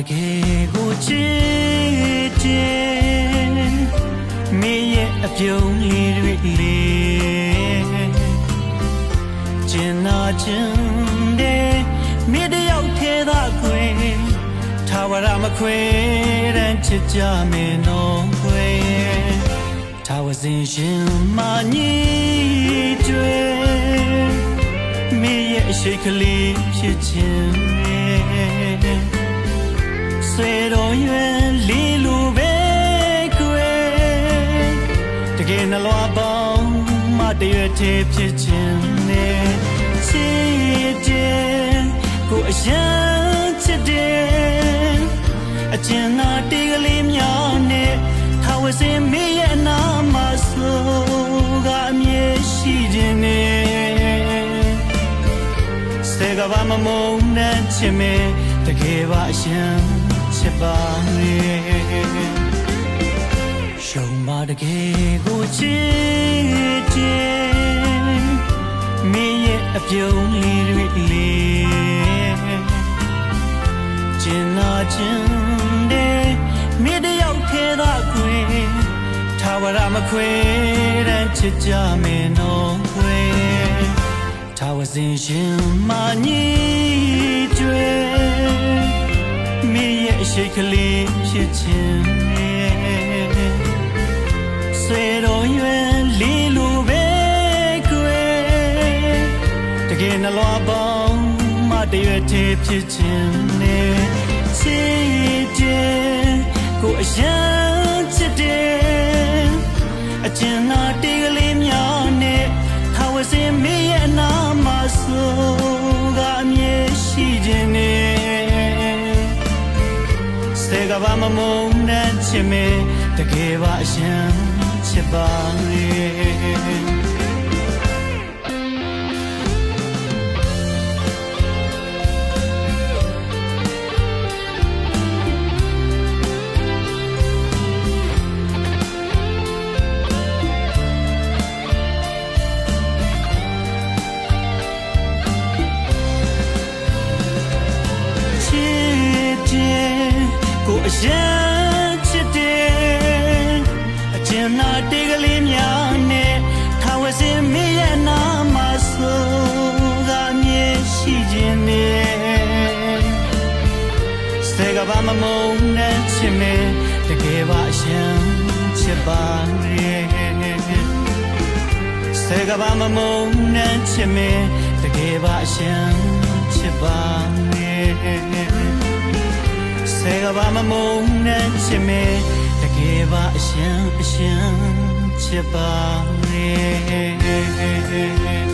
တကယ်ကိုချစ်ခြင်းမင်းရဲ့အပြုံးလေးတွေလေးကျင်နာခြင်းတဲ့မိတယောက်ထဲသာကွယ်ထာဝရမခွဲတန်းချစ်ကြမင်းတော်ကွယ်ထာဝစဉ်ရှင်မညီတွေမင်းရဲ့အရှိကလေးဖြစ်ခြင်း ဆွေတော်ရွယ်လေးလိုပဲခွေတကယ်နှလွားပေါင်းမတရွယ်သေးဖြစ်ခြင်းနဲ့ချစ်တဲ့ကိုအရန်ချစ်တဲ့အကျဉ်းနာတေးကလေးများနဲ့ထာဝစင်မေရဲ့အနာမဆိုးကအမြဲရှိခြင်းနဲ့စေကဘာမမုန်းတဲ့ချစ်မေ တကယ်ပါအရှင်ချစ်ပါရဲ့ရှုံးပါတကယ်ကိုချစ်ခြင်းမင်းရဲ့အပြုံးလေးတွေလေးကျင်နာခြင်းတဲ့မိတယောက်သေးသာခွေထာဝရမခွေတဲ့ချစ်ကြမယ်နော်ခွေထာဝစဉ်ရှင်မာညီ ရဲ့အရှိတ်ကလေးဖြစ်ခြင်းနဲ့ဆွေတော်ရွယ်လေးလိုပဲကွယ်တကယ်နှလွားပေါင်းမတရွယ်သေးဖြစ်ခြင်းနဲ့ချစ်တဲ့ကိုအရန်ချစ်တဲ့အကျဉ်း ဘာမမုန်းတဲ့ချစ်မေတကယ်ပါအရှင်ချစ်ပါရဲ့ နာတေးကလေးများနဲ့ထာဝစင်မေရဲ့နာမဆိုးကမြဲရှိခြင်းနဲ့စေကဘာမမုန်းနဲ့ချစ်မေတကယ်ပါအရှင်ချစ်ပါရဲ့စေကဘာမမုန်းနဲ့ချစ်မေတကယ်ပါအရှင်ချစ်ပါရဲ့စေကဘာမမုန်းနဲ့ချစ်မေတကယ် ပါအရှင်အရှင်ချစ်ပါရဲ့